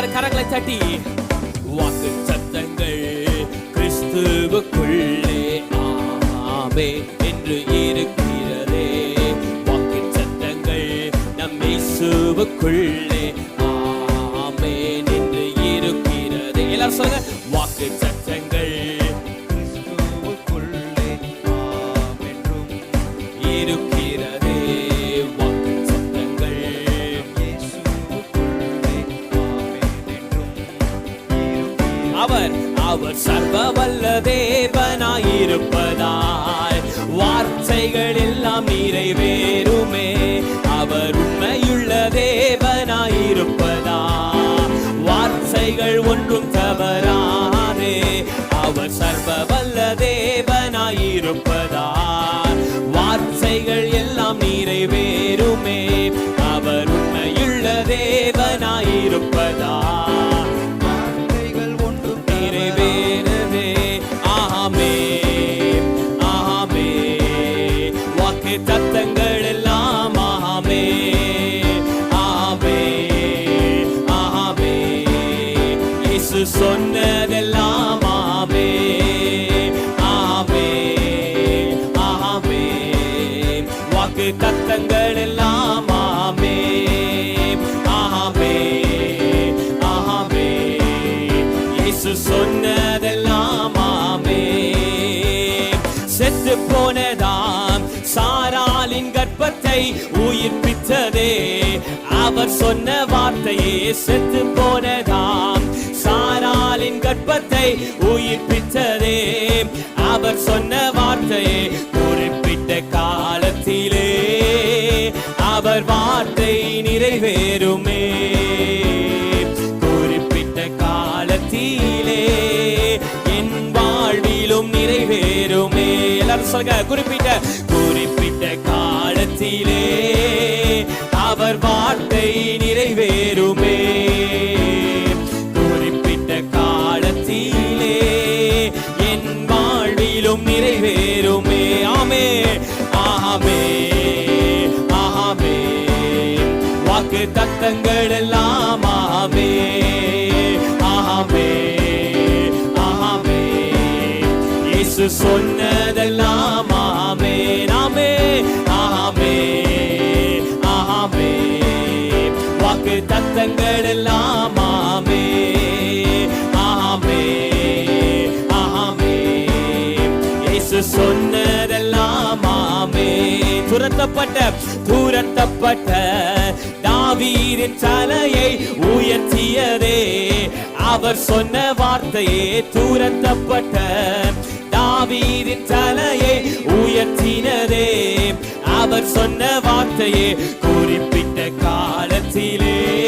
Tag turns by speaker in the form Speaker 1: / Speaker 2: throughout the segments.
Speaker 1: எல்லாரும் கரங்களை தட்டி வாக்கு சத்தங்கள் கிறிஸ்துவுக்குள்ளே ஆமே என்று இருக்கிறதே. வாக்கு சத்தங்கள் நம் இயேசுவுக்குள்ளே ஆமே என்று இருக்கிறதே. எல்லாரும் சொல்லுங்க வாக்கு சத்தங்கள்
Speaker 2: கிறிஸ்துவுக்குள்ளே ஆமென்றும்
Speaker 1: இருக்கிறதே. வார்த்தைகள் எல்லாம் நிறைவேறுமே. அவர் உண்மையுள்ள தேவனாயிருப்பதா? வார்த்தைகள் ஒன்றும் தவறாதே. அவர் சர்வ வல்ல தேவனாயிருப்பதா? வார்த்தைகள் எல்லாம் நீரை சொன்னதெல்லாம் ஆமே ஆமே ஆமே. வாக்கு தத்தங்கள் எல்லாம் ஆமே. இயேசு சொன்னதெல்லாம் ஆமே. செத்து போனதாம் சாராளின் கர்ப்பத்தை உயிர்ப்பித்ததே. அவர் சொன்ன வார்த்தையே செத்து போனதாம் கற்பத்தை உயிர்ப்பித்ததே. அவர் சொன்ன வார்த்தையே குறிப்பிட்ட காலத்திலே. அவர் வார்த்தை நிறைவேறுமே. குறிப்பிட்ட காலத்திலே என் வாழ்விலும் நிறைவேறுமே. எல்லாரும் சொல்லுங்க குறிப்பிட்ட குறிப்பிட்ட காலத்திலே. அவர் வார்த்தை உமக்கு தத்தங்கள் எல்லாம் ஆமே ஆமே ஆமே. இயேசு சொன்னதெல்லாம் ஆமே ஆமே ஆமே ஆமே. வாக்கு தத்தங்கள் எல்லாம் ஆமே ஆமே ஆமே. இயேசு சொன்னதெல்லாம் ஆமே. துரத்தப்பட்ட துரத்தப்பட்ட நீரின் தலையை உயர்த்தியதே. அவர் சொன்ன வார்த்தையே துரத்தப்பட்ட. தாவீரின் தலையை உயர்த்தினதே. அவர் சொன்ன வார்த்தையே குறிப்பிட்ட காலத்திலே.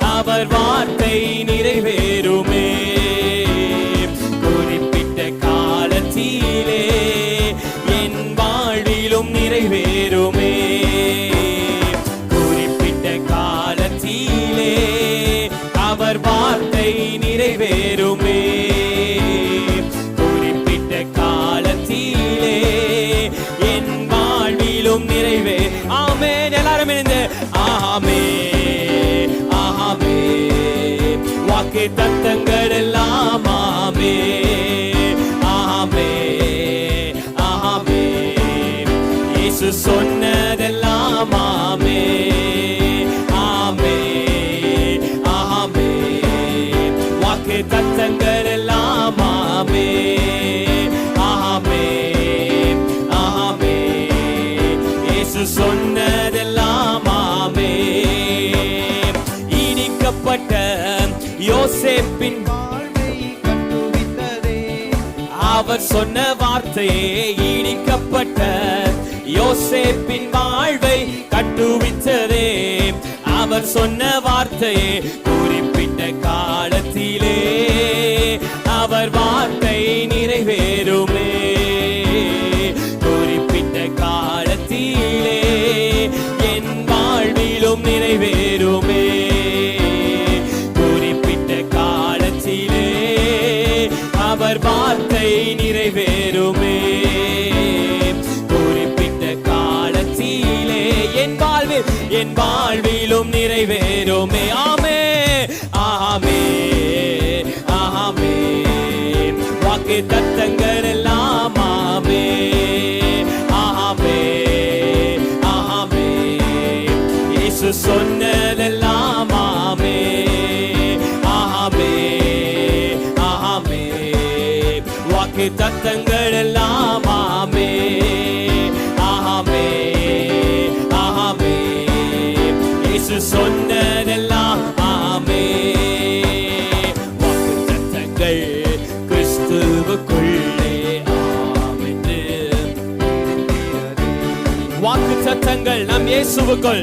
Speaker 1: அவர் வார்த்தை நிறைவேறுமே. நிறைவேறுமே குறிப்பிட்ட காலத்திலே என் வாழ்விலும் நிறைவே. ஆமென். எல்லாரும் இணைந்து ஆமே ஆமே வாக்கு தத்தங்கள் எல்லாம் ஆமே ஆமே ஆமே இயேசு யோசேப்பின் அவர் சொன்ன வார்த்தையே இடிக்கப்பட்ட யோசேப்பின் வாழ்வை கட்டுவித்ததே அவர் சொன்ன வார்த்தையே குறிப்பிட்ட காலத்திலே. அவர் வார்த்தை நிறைவேறுமே என் வாழ்விலும் நிறைவேறுமே. ஆமே ஆமே ஆமே வாக்கு தத்தங்கள் எல்லாம் ஆமே ஆமே ஆமே இயேசு சொன்னதெல்லாம் ஆமே தத்தங்கள் எல்லாம் ஆமே. சொன்னதெல்லாம் ஆமே. வாக்கு தத்தங்கள் கிறிஸ்துவுக்குள்ளே ஆமென்று. வாக்கு தத்தங்கள் நம் இயேசுவுக்குள்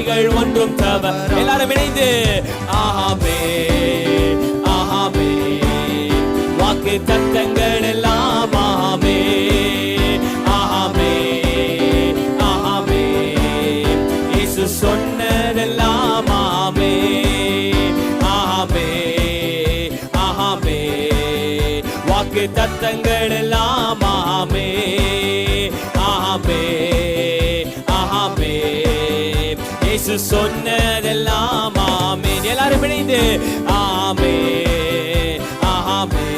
Speaker 1: வார்த்தைகள் ஒன்றும் தவ. எல்லாரும் இணைந்து ஆஹாமே ஆஹாமே வாக்கு தத்தங்கள் எல்லாம் ஆஹாமே ஆஹாமே ஆஹாமே இயேசு சொன்னதெல்லாம் ஆமே ஆஹாமே ஆஹாமே வாக்கு தத்தங்கள் எல்லாம் இயேசு சொன்னதெல்லாம் ஆமே எல்லாரும் இணைந்து ஆமே ஆமே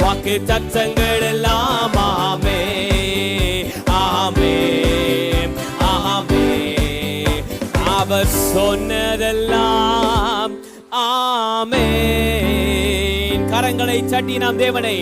Speaker 1: வாக்கு தத்தங்கள் எல்லாம் ஆமே ஆமே ஆமே அவர் சொன்னதெல்லாம் ஆமே கரங்களை சட்டி நாம் தேவனை